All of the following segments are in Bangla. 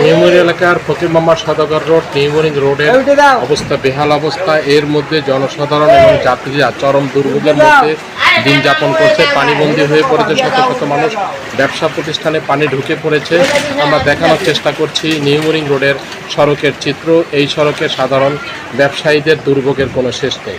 নিউমুরি এলাকার ফকিরমামা সদাগর রোড নিউমুরিং রোডের অবস্থা বেহাল অবস্থা। এর মধ্যে জনসাধারণ এবং যাত্রীরা চরম দুর্ভোগের মধ্যে দিন যাপন করছে। পানিবন্দী হয়ে পড়েছে শত শত মানুষ। ব্যবসা প্রতিষ্ঠানে পানি ঢুকে পড়েছে। আমরা দেখানোর চেষ্টা করছি নিউমুরিং রোডের সড়কের চিত্র। এই সড়কে সাধারণ ব্যবসায়ীদের দুর্ভোগের কোনো শেষ নেই।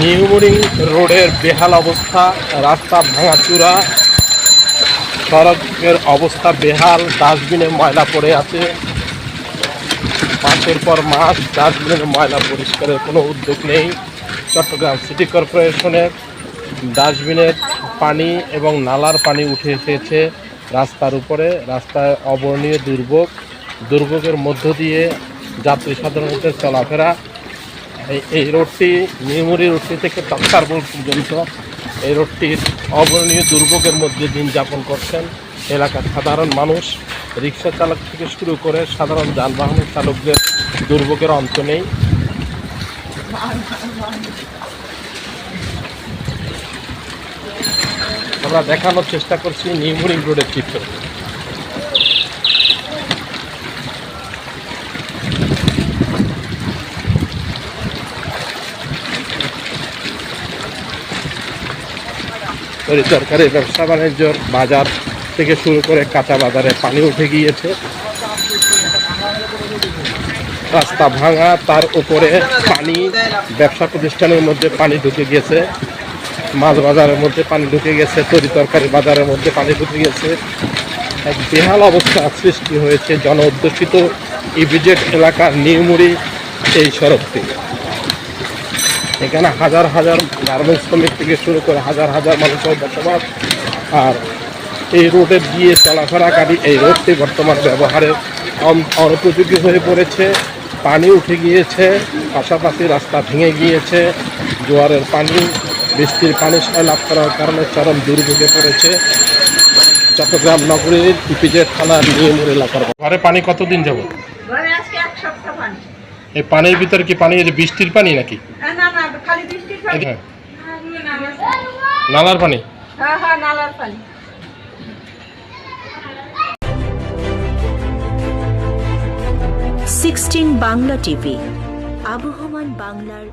নিউমুরিং রোডের বেহাল অবস্থা, রাস্তা ভাঙাচুরা সড়কের অবস্থা বেহাল, ডাস্টবিনে ময়লা পড়ে আছে। মাসের পর মাস ডাস্টবিনের ময়লা পরিষ্কারের কোনো উদ্যোগ নেই। চট্টগ্রাম সিটি কর্পোরেশনের ডাস্টবিনের পানি এবং নালার পানি উঠে এসেছে রাস্তার উপরে। রাস্তায় অবর্ণীয় দুর্ভোগ, দুর্ভোগের মধ্য দিয়ে যাত্রী সাধারণত চলাফেরা এই রোডটি নিউমুরি রোডটি থেকে তক্তারপুর পর্যন্ত এই রোডটির অবর্ণীয় দুর্ভোগের মধ্যে দিন যাপন করছেন। এলাকার সাধারণ মানুষ, রিক্সা চালক থেকে শুরু করে সাধারণ যানবাহনের চালকদের দুর্ভোগের অন্ত নেই। আমরা দেখানোর চেষ্টা করছি নিউমুরিং রোডের চিত্র। তরি তরকারি, ব্যবসা বাণিজ্যর বাজার থেকে শুরু করে কাঁচা বাজারে পানি উঠে গিয়েছে। রাস্তা ভাঙা, তার উপরে পানি, ব্যবসা প্রতিষ্ঠানের মধ্যে পানি ঢুকে গেছে। মাছ বাজারের মধ্যে পানি ঢুকে গেছে, তরি তরকারি বাজারের মধ্যে পানি ঢুকে গেছে। এক বেহাল অবস্থা সৃষ্টি হয়েছে জন অধ্যুষিত ইভিজেট এলাকার নিউমুড়ি এই সড়কটি। এখানে হাজার হাজার গার্মেন্টস শ্রমিক থেকে শুরু করে হাজার হাজার মানুষের বসবাস। আর এই রোডে দিয়ে চলাফেরাকারী এই রোডটি বর্তমান ব্যবহারে অন- অনুপযোগী হয়ে পড়েছে। পানি উঠে গিয়েছে পাশাপাশি রাস্তা ভেঙে গিয়েছে। জোয়ারের পানি বৃষ্টির পানি লাভ করার কারণে চরম দুর্ভোগে পড়েছে। চট্টগ্রাম নগরীর ইপিজেড থানার নিয়মের এলাকার ঘরে পানি কতদিন যাব ঘরে আজকে এক সপ্তাহ পানি। এই পানির ভিতরে কি পানি বৃষ্টির পানি নাকি? নালার পানি। হ্যাঁ হ্যাঁ নালার পানি। সিক্সটিন বাংলা টিভি আবহমান বাংলার